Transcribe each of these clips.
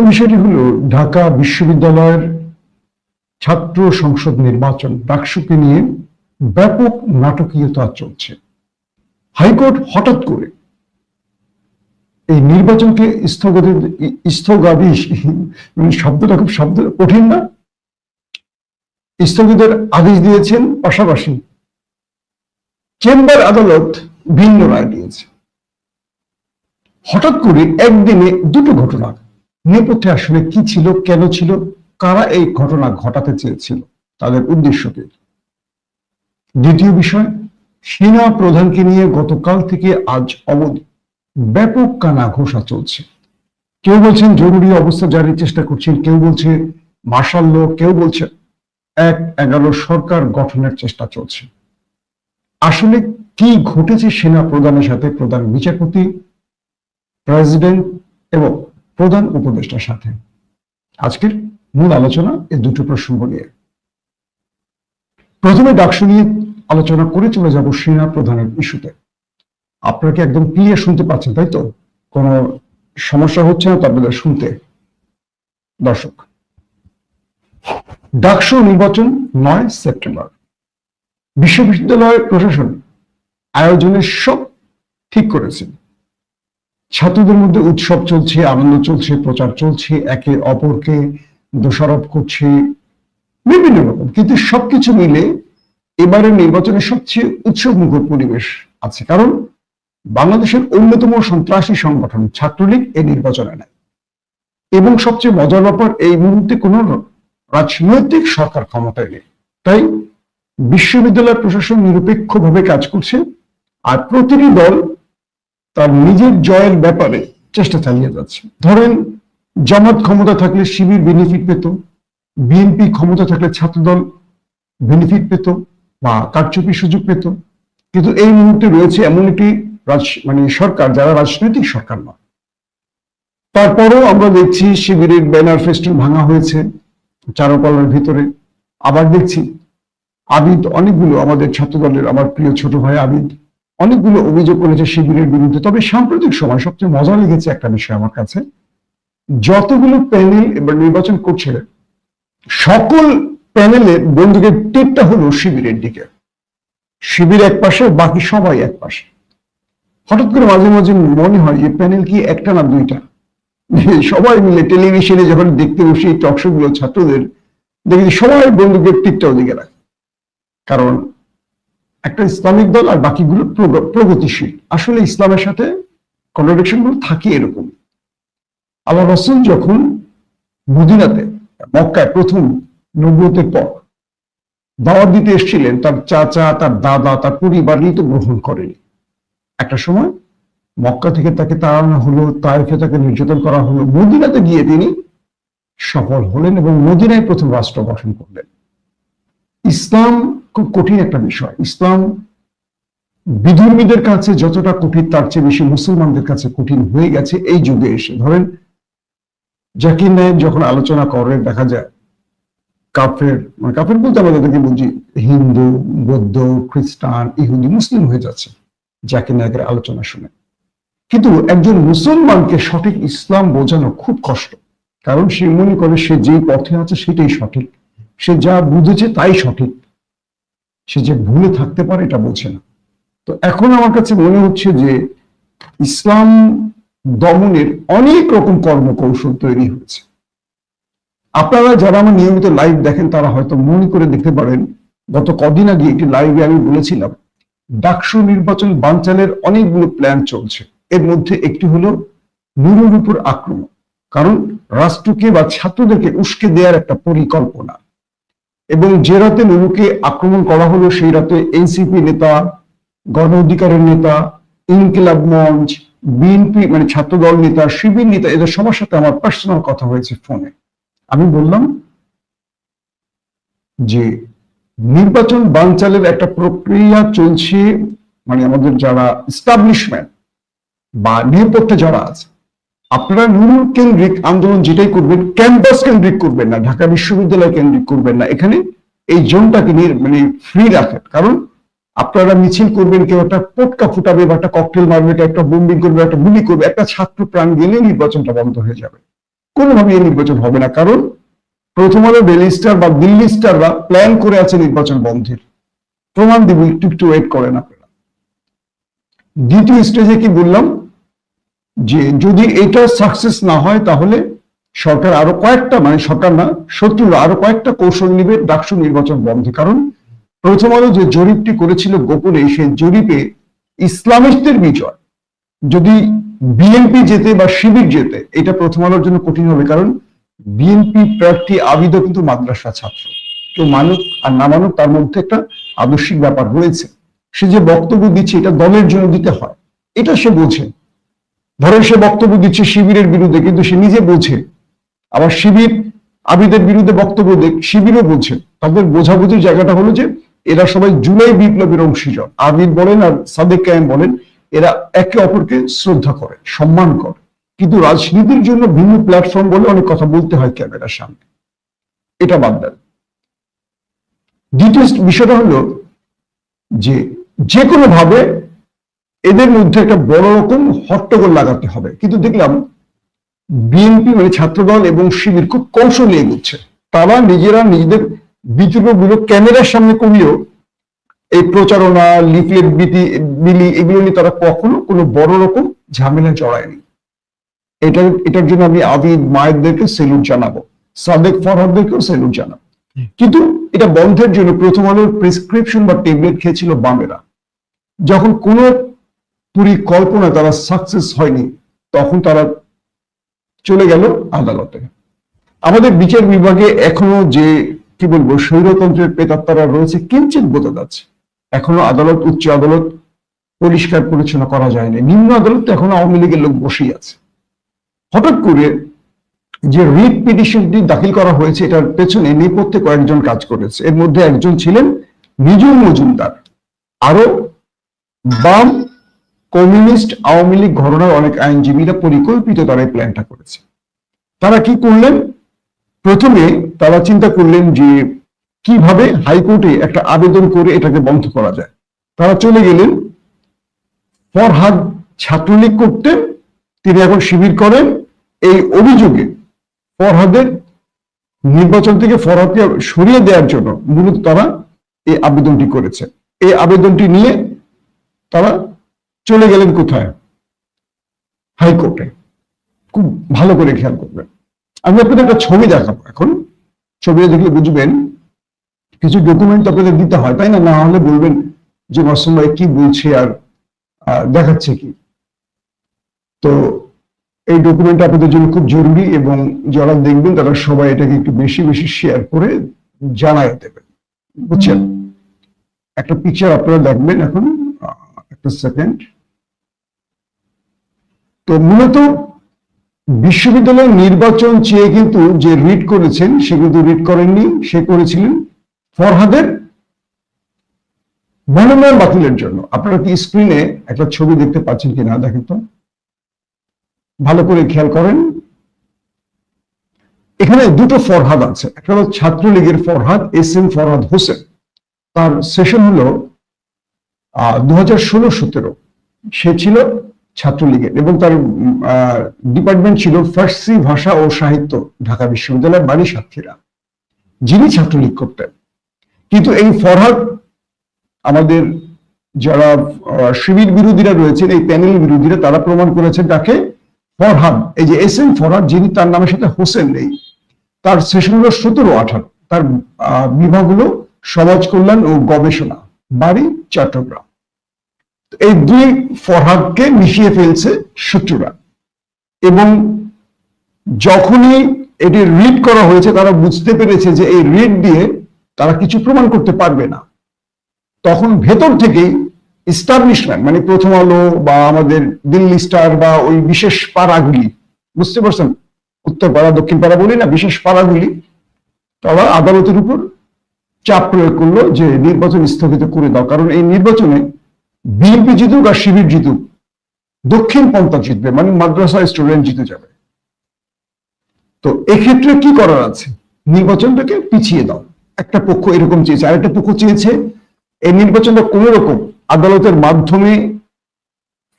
প্রথম বিষয়টি হলো ঢাকা বিশ্ববিদ্যালয়ের ছাত্র সংসদ নির্বাচন, ডাকসুকে নিয়ে ব্যাপক নাটকীয়তা চলছে। হাইকোর্ট হঠাৎ করে এই নির্বাচনকে স্থগিত স্থগাদেশ মানে শব্দটা খুব শব্দ, কঠিন না? স্থগিতের আদেশ দিয়েছেন পাশাপাশি চেম্বার আদালত ভিন্ন রায় দিয়েছে। হঠাৎ করে একদিনে দুটো ঘটনা। নেপথ্যে আসলে কি ছিল, কেন ছিল, কারা এই ঘটনা ঘটাতে চেয়েছিল, তাদের উদ্দেশ্য দ্বিতীয় বিষয় সেনা প্রধানকে নিয়ে গতকাল থেকে আজ অবধি ব্যাপক কানা ঘোষা চলছে। কেউ বলছেন জরুরি অবস্থা জারির চেষ্টা করছেন, কেউ বলছে মার্শাল কেউ বলছে এক এগারো সরকার গঠনের চেষ্টা চলছে। আসলে কি ঘটেছে সেনা প্রধানের সাথে প্রধান বিচারপতি, প্রেসিডেন্ট এবং প্রধান উপদেষ্টার সাথে। আজকের মূল আলোচনা এই দুটো প্রসঙ্গ নিয়ে। প্রথমে ডাকসু নিয়ে আলোচনা করে চলে যাব সেনা প্রধানের ইস্যুতে। আপনারা কি একদম ক্লিয়ার শুনতে পাচ্ছেন, তাই তো? কোনো সমস্যা হচ্ছে না তো আপনাদের শুনতে? দর্শক, ডাকসু নির্বাচন নয় সেপ্টেম্বর। বিশ্ববিদ্যালয় প্রশাসন আয়োজনের সব ঠিক করেছেন ছাত্রদের মধ্যে উৎসব চলছে, আনন্দ চলছে, প্রচার চলছে, একে অপরকে দোষারোপ করছে, বিভিন্ন রকম। কিন্তু সবকিছু মিলে এবারের নির্বাচনে সবচেয়ে উৎসবমুখর পরিবেশ আছে। কারণ বাংলাদেশের অন্যতম সন্ত্রাসী সংগঠন ছাত্রলীগ এই নির্বাচনে নেয় এবং সবচেয়ে মজার ব্যাপার, এই মুহূর্তে কোন রাজনৈতিক সরকার ক্ষমতায় নেই। তাই বিশ্ববিদ্যালয় প্রশাসন নিরপেক্ষভাবে কাজ করছে। আর প্রতিটি দল তার নিজের জয়ের ব্যাপারে চেষ্টা চালিয়ে যাচ্ছে। ধরেন, জামাত ক্ষমতা থাকলে শিবির বেনিফিট পেত বিএনপি ক্ষমতা থাকলে ছাত্রদল বেনিফিট পেত, বা কারচুপি সুযোগ পেত। কিন্তু এই মুহূর্তে রয়েছে এমন একটি মানে সরকার যারা রাজনৈতিক সরকার নয়। তারপরও আমরা দেখছি শিবিরের ব্যানার ফেস্টুন ভাঙা হয়েছে, চারুকলার ভিতরে। আবার দেখছি আবিদ, অনেকগুলো আমাদের ছাত্রদলের আমার প্রিয় ছোট ভাই আবিদ অনেকগুলো অভিযোগ করেছে শিবিরের বিরুদ্ধে। তবে সাম্প্রতিক সময় সবচেয়ে মজা লেগেছে একটা বিষয় আমার কাছে। যতগুলো প্যানেল এবার নির্বাচন করছে, সকল প্যানেলে বন্দুকের টিপটা হলো শিবিরের দিকে। শিবির এক পাশে, বাকি সবাই এক পাশে। হঠাৎ করে মাঝে মাঝে মনে হয় যে প্যানেল কি একটা না দুইটা? সবাই মিলে টেলিভিশনে যখন দেখতে বসি টকশো গুলো ছাত্রদের, দেখি সবাই বন্দুকের টিপটা ওদিকে রাখে। কারণ একটা ইসলামিক দল আর বাকিগুলো প্রগতিশীল। আসলে ইসলামের সাথে কন্ট্রাডিকশনগুলো থাকে এরকম। আল্লাহ রসুল যখন মদিনাতে, মক্কায় প্রথম নব্বতের পর দাওয়াত দিতে এসেছিলেন, তার চাচা, তার দাদা, তার পরিবার তো গ্রহণ করেনি। একটা সময় মক্কা থেকে তাকে তাড়ানো হলো তাইফে তাকে নির্যাতন করা হলো। মদিনাতে গিয়ে তিনি সফল হলেন এবং মদিনায় প্রথম রাষ্ট্র গঠন করলেন। ইসলাম খুব কঠিন একটা বিষয়। ইসলাম বিধর্মীদের কাছে যতটা কঠিন, তার চেয়ে বেশি মুসলমানদের কাছে কঠিন হয়ে গেছে এই যুগে এসে। ধরেন, জাকির নায়ক যখন আলোচনা করে, দেখা যায় কাফের মানে কাফের বলতে আমরা তাদেরকে বুঝি, হিন্দু, বৌদ্ধ, খ্রিস্টান, ইহুদি, মুসলিম হয়ে যাচ্ছে জাকির নায়কের আলোচনা শুনে। কিন্তু একজন মুসলমানকে সঠিক ইসলাম বোঝানো খুব কষ্ট। কারণ সে মনে করে সে যেই পথে আছে সেটাই সঠিক। সে যা বুঝেছে তাই সঠিক। সে যে ভুলে থাকতে পারে, এটা বোঝে না। তো এখন আমার কাছে মনে হচ্ছে যে ইসলাম দমনের অনেক রকম কর্মকৌশল তৈরি হয়েছে। আপনারা যারা আমার নিয়মিত লাইভ দেখেন, তারা হয়তো মনে করে দেখতে পারেন, গত কদিন আগে একটি লাইভে আমি বলেছিলাম, ডাকসু নির্বাচন বানচালের অনেকগুলো প্ল্যান চলছে। এর মধ্যে একটি হলো নুরুর উপর আক্রমণ। কারণ রাষ্ট্রকে বা ছাত্রদেরকে উস্কে দেওয়ার একটা পরিকল্পনা। এবং যে রাতে নুরুকে আক্রমণ করা হলো, সেই রাতে এনসিপি নেতা, গণ অধিকারের নেতা, ইনকিলাব মঞ্চ, বিএনপি মানে ছাত্র দল নেতা, শিবির নেতা, এদের সবার সাথে আমার পার্সোনাল কথা হয়েছে ফোনে আমি বললাম যে নির্বাচন বানচালের একটা প্রক্রিয়া চলছে মানে আমাদের যারা স্টাবলিশমেন্ট বা নিরাপত্তা যারা আছে আপনারা নুরুল কেন্দ্রিক আন্দোলন যেটাই করবেন, ক্যাম্পাস কেন্দ্রিক করবেন না, ঢাকা বিশ্ববিদ্যালয় কেন্দ্রিক করবেন না। এখানে এই জোনটাকে মানে ফ্রি রাখেন। কারণ আপনারা মিছিল করবেন, কেউ একটা পটকা ফুটাবে বা একটা ককটেল মারবে একটা বোম্বিং করবে, একটা গুলি করবে, একটা ছাত্র প্রাণ গেলে নির্বাচনটা বন্ধ হয়ে যাবে। কোনোভাবে এই নির্বাচন হবে না। কারণ প্রথম আলো ডেলি স্টার বা দিল্লি স্টাররা প্ল্যান করে আছে নির্বাচন বন্ধের। প্রমাণ দিব, একটু একটু ওয়েট করেন আপনারা। দ্বিতীয় স্টেজে কি বললাম? যে যদি এটা সাকসেস না হয়, তাহলে সরকার আরও কয়েকটা মানে সরকার না, শত্রুরা আরও কয়েকটা কৌশল নিবে, ডাকসু নির্বাচন বন্ধে। কারণ প্রথম আলো যে জরিপটি করেছিল গোপনে, সেই জরিপে ইসলামিস্টদের বিজয়। যদি বিএনপি যেতে বা শিবির যেতে এটা প্রথম আলোর জন্য কঠিন হবে, কারণ বিএনপি প্রার্থী আবিদ কিন্তু মাদ্রাসা ছাত্র। কেউ মানুক আর না মানুক, তার মধ্যে একটা আদর্শিক ব্যাপার রয়েছে। সে যে বক্তব্য দিচ্ছে, এটা দলের জন্য দিতে হয়। এটা সে বোঝে। ধরেন সে বক্তব্য দিচ্ছে শিবিরের বিরুদ্ধে, কিন্তু সে নিজে বোঝে আবার শিবির আবিদের বিরুদ্ধে বক্তব্য দেখ শিবিরও বোঝে তাদের বোঝাবুঝির জায়গাটা হলো যে, এরা সবাই জুলাই বিপ্লবের অংশীজন আবির বলেন আর সাদেক কায়েম বলেন, এরা একে অপরকে শ্রদ্ধা করে, সম্মান করে। কিন্তু রাজনীতির জন্য ভিন্ন প্ল্যাটফর্ম বলে অনেক কথা বলতে হয় ক্যামেরার সামনে। এটা বাদ দেন। দ্বিতীয় বিষয়টা হলো যে যে কোনো ভাবে এদের মধ্যে একটা বড় রকম হট্টগোল লাগাতে হবে। কিন্তু দেখলাম বিএনপি মানে ছাত্রদল এবং শিবির খুব কৌশলী এগোচ্ছে। তারা নিজেরা নিজেদের বিতর্কগুলো ক্যামেরার সামনে করিয়েও এই প্রচারণা, লিফলেট বিলি, এগুলো নিয়ে তারা কখনো কোনো বড় রকম ঝামেলা জড়ায়নি। এটা এটার জন্য আমি আবিদ মায়েরদেরকে সেলুট জানাব। সাদেক ফরহাদদেরকেও সেলুট জানাব। কিন্তু এটা বন্ধের জন্য প্রথম আলোর প্রেসক্রিপশন বা ট্যাবলেট খেয়েছিল বামেরা। যখন কোনো পরিকল্পনা তারা সাকসেস হয়নি, তখন তারা চলে গেল আদালতে। আমাদের বিচার বিভাগে এখনও যে, কি বলব, স্বৈরতন্ত্রের প্রেতাত্মারা রয়েছে কিঞ্চিত বোঝা যাচ্ছে। এখনও আদালত, উচ্চ আদালত পরিষ্কার পরিচ্ছন্ন করা যায়নি। নিম্ন আদালত এখনও আওয়ামী লীগের লোক বসেই আছে। হঠাৎ করে যে রিট পিটিশনটি দাখিল করা হয়েছে, এটার পেছনে নেপথ্যে কয়েকজন কাজ করেছে। এর মধ্যে একজন ছিলেন নিজুম মজুমদার। আরও বাম কমিউনিস্ট আওয়ামী লীগ ঘটনার অনেক আইনজীবীরা পরিকল্পিত তারা এই প্ল্যানটা করেছে। তারা কি করলেন? প্রথমে তারা চিন্তা করলেন যে কীভাবে হাইকোর্টে একটা আবেদন করে এটাকে বন্ধ করা যায়। তারা চলে গেলেন, ফরহাদ ছাত্রলীগ করতেন, তিনি এখন শিবির করেন। এই অভিযোগে ফরহাদের নির্বাচন থেকে ফরহাদকে সরিয়ে দেওয়ার জন্য মূলত তারা এই আবেদনটি করেছে। এই আবেদনটি নিয়ে তারা চলে গেলেন কোথায়? হাইকোর্টে। খুব ভালো করে খেয়াল করবেন। আমি আপনাদের একটা ছবি দেখাবো এখন। ছবিটা দেখলে বুঝবেন, কিছু ডকুমেন্ট আপনাদের দিতে হয়, তাই না? না হলে বলবেন যে মাসুম ভাই কি বলছে আর দেখাচ্ছে কি। তো এই ডকুমেন্ট আপনাদের জন্য খুব জরুরি এবং যারা দেখবেন তারা সবাই এটাকে একটু বেশি বেশি শেয়ার করে জানায় দেবেন। বুঝছেন? একটা পিকচার আপনারা দেখবেন এখন একটা সেকেন্ড তো মূলত বিশ্ববিদ্যালয়ের নির্বাচন চেয়ে কিন্তু যে রিড করেছেন, সে কিন্তু রিড করেননি, সে করেছিলেন ফরহাদের মনোনয়ন বাতিলের জন্য। আপনারা কি স্ক্রিনে একটা ছবি দেখতে পাচ্ছেন কিনা দেখেন তো? ভালো করে খেয়াল করেন। এখানে দুটো ফরহাদ আছে। একটা হলো ছাত্রলীগের ফরহাদ, এস এম ফরহাদ হোসেন। তার সেশন হলো দু হাজার ষোলো সতেরো। সে ছিল ছাত্রলীগের এবং তার ডিপার্টমেন্ট ছিল ফার্সি ভাষা ও সাহিত্য ঢাকা বিশ্ববিদ্যালয়ের বাড়ি সাক্ষীরা যিনি ছাত্রলীগ করতেন। কিন্তু এই ফরহাদ আমাদের যারা শিবির বিরোধীরা রয়েছেন, এই প্যানেল বিরোধীরা তারা প্রমাণ করেছেন তাকে ফরহাদ। এই যে এস এম ফরহাদ, যিনি তার নামের সাথে হোসেন নেই, তার সেশন হলো সতেরো আঠারো। তার বিভাগ হলো সমাজ কল্যাণ ও গবেষণা, বাড়ি চট্টগ্রাম। এই দুই ফরহাদকে মিশিয়ে ফেলছে শত্রুরা। এবং যখনই এটি রিড করা হয়েছে, তারা বুঝতে পেরেছে যে এই রিড দিয়ে তারা কিছু প্রমাণ করতে পারবে না। তখন ভেতর থেকেই ইস্টাবলিশমেন্ট মানে প্রথম আলো বা আমাদের দিল্লি স্টার বা ওই বিশেষ পাড়াগুলি, বুঝতে পারছেন? উত্তর পাড়া, দক্ষিণ পাড়া বলি না, বিশেষ পাড়াগুলি, তারা আদালতের উপর চাপ প্রয়োগ করল যে নির্বাচন স্থগিত করে দাও। কারণ এই নির্বাচনে বিএনপি জিতুক আর শিবির জিতুক, দক্ষিণ পন্থা জিতবে মানে মাদ্রাসা স্টুডেন্ট জিতে যাবে। তো এক্ষেত্রে কি করার আছে? নির্বাচনটাকে পিছিয়ে দাও। একটা পক্ষ এরকম চেয়েছে, আরেকটা পক্ষ চেয়েছে, এই নির্বাচনটা কোন রকম আদালতের মাধ্যমে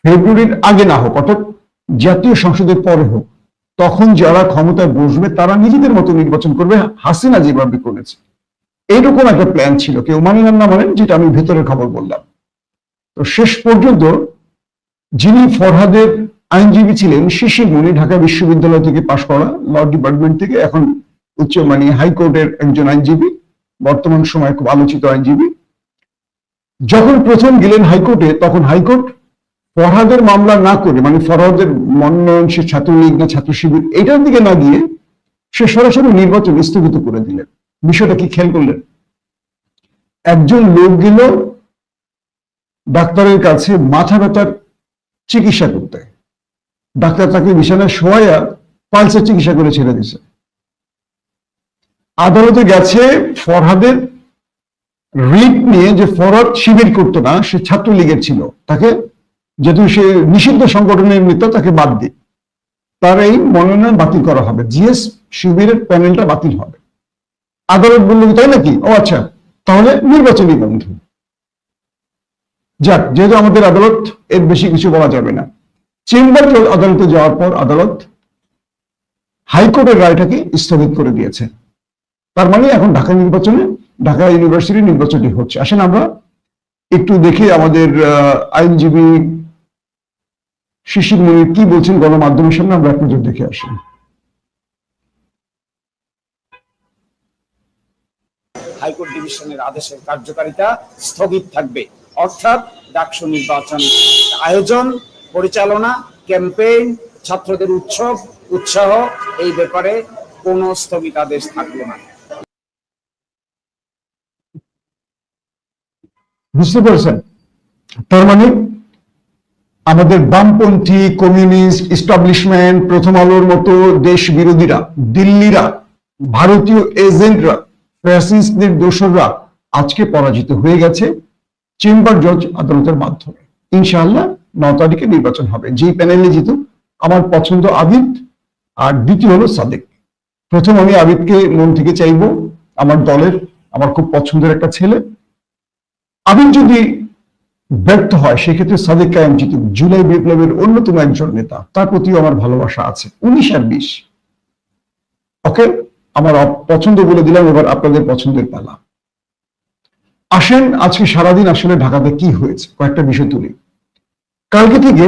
ফেব্রুয়ারির আগে না হোক, অর্থাৎ জাতীয় সংসদের পরে হোক, তখন যারা ক্ষমতায় বসবে, তারা নিজেদের মতো নির্বাচন করবে, হাসিনা যেভাবে করেছে। এইরকম একটা প্ল্যান ছিল, কেউ আর না মানেন যেটা আমি ভেতরের খবর বললাম। তো শেষ পর্যন্ত যিনি ফরহাদের আইনজীবী ছিলেন শিশির মনি ঢাকা বিশ্ববিদ্যালয় থেকে পাশ করা ল ডিপার্টমেন্ট থেকে, এখন উচ্চ মানে হাইকোর্টের একজন আইনজীবী, বর্তমান সময়ে খুব আলোচিত আইনজীবী। যখন প্রথম গেলেন হাইকোর্টে তখন হাইকোর্ট ফরহাদের মামলা না করে মানে ফরহাদের মনোনয়ন সে ছাত্রলীগ না ছাত্র শিবির, এটার দিকে না গিয়ে সে সরাসরি নির্বাচন স্থগিত করে দিলেন। বিষয়টা কি খেয়াল করলেন? একজন লোক গেল ডাক্তারের কাছে মাথা ব্যথার চিকিৎসা করতে। ডাক্তার তাকে বিছানায় শোয়াইয়া পালসের চিকিৎসা করে ছেড়ে দিছে। আদালতে গেছে ফরহাদের রিট নিয়ে যে ফরহাদ শিবির করতো না, সে ছাত্রলীগের ছিল। তাকে যেহেতু সে নিষিদ্ধ সংগঠনের নেতা, তাকে বাদ দিই তার এই মনোনয়ন বাতিল করা হবে। জিএস শিবিরের প্যানেলটা বাতিল হবে। আদালত বলল তাই নাকি? ও আচ্ছা তাহলে নির্বাচনী বন্ধু যাক, যেহেতু আমাদের আদালত, এর বেশি কিছু বলা যাবে না। চেম্বার আদালতে যাওয়ার পর আদালত হাইকোর্টের রায়টাকে স্থগিত করে দিয়েছে। তার মানে এখন ঢাকা নির্বাচনে, ঢাকা ইউনিভার্সিটি নির্বাচনটি হচ্ছে। আসেন আমরা একটু দেখি আমাদের আইনজীবী শিশির মনির কি বলছেন গণমাধ্যমের সামনে, আমরা এক নজর দেখে আসি। হাইকোর্ট ডিভিশনের আদেশের কার্যকারিতা স্থগিত থাকবে। অর্থাৎ ডাকসু নির্বাচন আয়োজন, পরিচালনা, ক্যাম্পেইন, ছাত্রদের উৎসব, উৎসাহ, এই ব্যাপারে কোনো স্থগিতাদেশ থাকবে না। বুঝতে পেরেছেন? তার মানে আমাদের বামপন্থী, কমিউনিস্ট ইস্টাবলিশমেন্ট প্রথম আলোর মতো দেশ বিরোধীরা দিল্লিরা, ভারতীয় এজেন্টরা, ফ্যাসিস্টদের আজকে পরাজিত হয়ে গেছে। চেম্বার জজ আদালতের মাধ্যমে। ইনশাআল্লাহ ন তারিখে নির্বাচন হবে। যেই প্যানেলে জিতুক, আমার পছন্দ আবিদ, আর দ্বিতীয় হলো সাদেক। প্রথম আমি আবিদকে মন থেকে চাইব, আমার দলের, আমার খুব পছন্দের একটা ছেলে। আবিদ যদি ব্যর্থ হয়, সেক্ষেত্রে সাদেক কায়েম জিতুক। জুলাই বিপ্লবের অন্যতম একজন নেতা, তার প্রতিও আমার ভালোবাসা আছে। উনিশ আর বিশ। ওকে? আমার পছন্দ বলে দিলাম, এবার আপনাদের পছন্দের পালা। আসেন, আজকে সারাদিন আসলে ঢাকাতে কি হয়েছে? কয়েকটা বিষয় তুলি। কালকে থেকে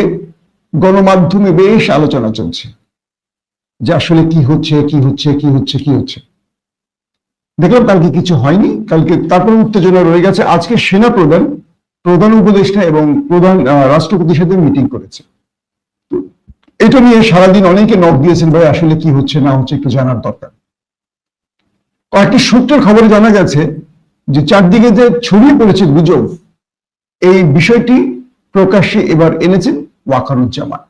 গণমাধ্যমে বেশ আলোচনা চলছে। যে আসলে কি হচ্ছে কি হচ্ছে কি হচ্ছে কি হচ্ছে। দেখলাম কালকে কিছু হয়নি, কালকে তারপর উত্তেজনা রয়ে গেছে। আজকে সেনা প্রধান প্রধান উপদেষ্টা এবং প্রধান রাষ্ট্রপতির সাথে মিটিং করেছে। এটা নিয়ে সারাদিন অনেকে নক দিয়েছেন, ভাই, আসলে কি হচ্ছে, না হচ্ছে একটু জানার দরকার। কয়েকটি সূত্রের খবরে জানা গেছে যে চারদিকে যে ছড়িয়ে পড়েছে গুজব, এই বিষয়টি প্রকাশ্যে এবার এনেছেন ওয়াকারুজ্জামান।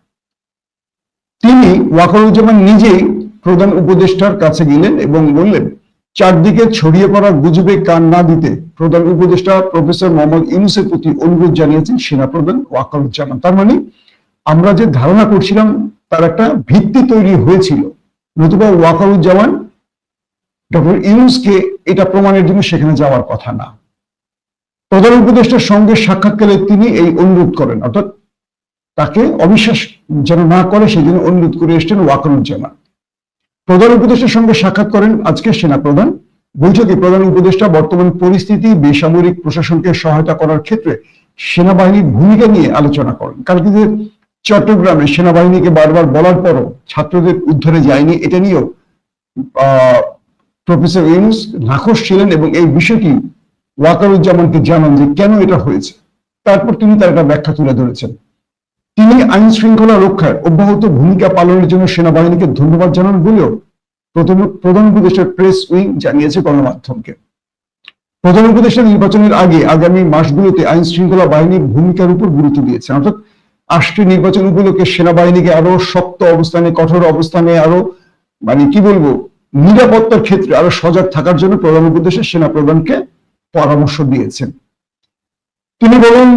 তিনি ওয়াকারুজ্জামান নিজেই প্রধান উপদেষ্টার কাছে গেলেন এবং বললেন, চারদিকে ছড়িয়ে পড়া গুজবে কান না দিতে প্রধান উপদেষ্টা প্রফেসর মোহাম্মদ ইউনুসের প্রতি অনুরোধ জানিয়েছেন সেনাপ্রধান ওয়াকারুজ্জামান। তার মানে আমরা যে ধারণা করছিলাম, তার একটা ভিত্তি তৈরি হয়েছিল। নতুবা ওয়াকারুজ্জামান ডক্টর ইউনুসকে এটা প্রমাণের জন্য সেখানে যাওয়ার কথা না। প্রধান উপদেষ্টার সঙ্গে সাক্ষাৎকালে তিনি এই অনুরোধ করেন, অর্থাৎ তাকে অবিশ্বাস যেন না করে সেই জন্য অনুরোধ করে এসছেন ওয়াকারুজ্জামান। প্রধান উপদেষ্টার সঙ্গে সাক্ষাৎ করেন আজকে সেনা প্রধান বৈঠকে প্রধান উপদেষ্টা বর্তমান পরিস্থিতি, বেসামরিক প্রশাসনকে সহায়তা করার ক্ষেত্রে সেনাবাহিনীর ভূমিকা নিয়ে আলোচনা করেন। কালকে যে চট্টগ্রামে সেনাবাহিনীকে বারবার বলার পরও ছাত্রদের উদ্ধারে যায়নি, এটা নিয়েও প্রফেসর ইউনুস নাখোশ ছিলেন এবং এই বিষয়টি ওয়াকারুজ্জামানকে জানান যে কেন এটা হয়েছে। তারপর তিনি তার একটা ব্যাখ্যা তুলে ধরেছেন। তিনি আইন শৃঙ্খলা রক্ষায় অব্যাহত ভূমিকা পালনের জন্য সেনাবাহিনীকে ধন্যবাদ জানান বলেও প্রধান উপদেষ্টার প্রেস উইং জানিয়েছে গণমাধ্যমকে। প্রধান উপদেষ্টা নির্বাচনের আগে আগামী মাসগুলোতে আইন শৃঙ্খলা বাহিনীর ভূমিকার উপর গুরুত্ব দিয়েছে। অর্থাৎ আসছে নির্বাচন উপলক্ষে সেনাবাহিনীকে আরও শক্ত অবস্থানে, কঠোর অবস্থানে আরও মানে কি বলব নিরাপত্তার ক্ষেত্রে আরও সজাগ থাকার জন্য প্রধান উপদেষ্টা সেনা প্রধানকে পরামর্শ দিয়েছেন। তিনি বলেন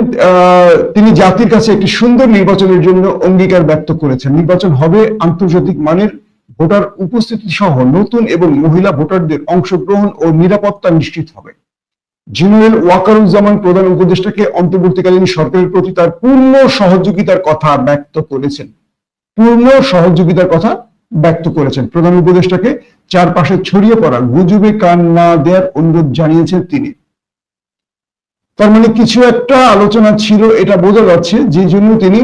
তিনি জাতির কাছে একটি সুন্দর নির্বাচনের জন্য অঙ্গীকার ব্যক্ত করেছেন। নির্বাচন হবে আন্তর্জাতিক মানের ভোটার উপস্থিতি সহ নতুন এবং মহিলা ভোটারদের অংশগ্রহণ ও নিরাপত্তা নিশ্চিত হবে। জেনারেল ওয়াকারুজ্জামান প্রধান উপদেষ্টাকে অন্তর্বর্তীকালীন সরকারের প্রতি তার পূর্ণ সহযোগিতার কথা ব্যক্ত করেছেন। পূর্ণ সহযোগিতার কথা ব্যক্ত করেছেন। প্রধান উপদেষ্টাকে চারপাশে ছড়িয়ে পড়া গুজবে কান না দেওয়ার অনুরোধ জানিয়েছেন তিনি। তার মানে কিছু একটা আলোচনা ছিল, এটা বোঝা যাচ্ছে যে জন্য তিনি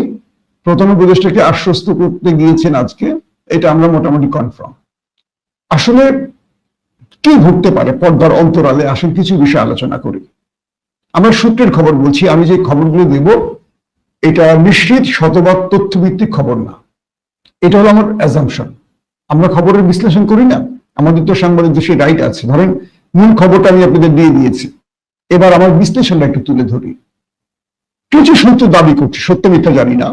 প্রধান উপদেষ্টাকে আশ্বস্ত করতে গিয়েছেন আজকে। এটা আমরা মোটামুটি কনফার্ম আসলে কি ঘটতে পারে? পর্দার অন্তরালে আসেন, কিছু বিষয় আলোচনা করি। আমরা সূত্রের খবর বলছি, আমি যে খবরগুলো দেব, এটা নিশ্চিত শতভাগ তথ্যভিত্তিক খবর না। এটা হলো আমার অ্যাজামশন আমরা খবরের বিশ্লেষণ করি না? আমাদের তো সাংবাদিক দেশে রাইট আছে। ধরেন, মূল খবরটা আমি আপনাদের দিয়ে দিয়েছি। এবার আমার বিশ্লেষণটা একটু তুলে ধরি। কিছু সত্য দাবি করছি, সত্য মিথ্যা জানি না।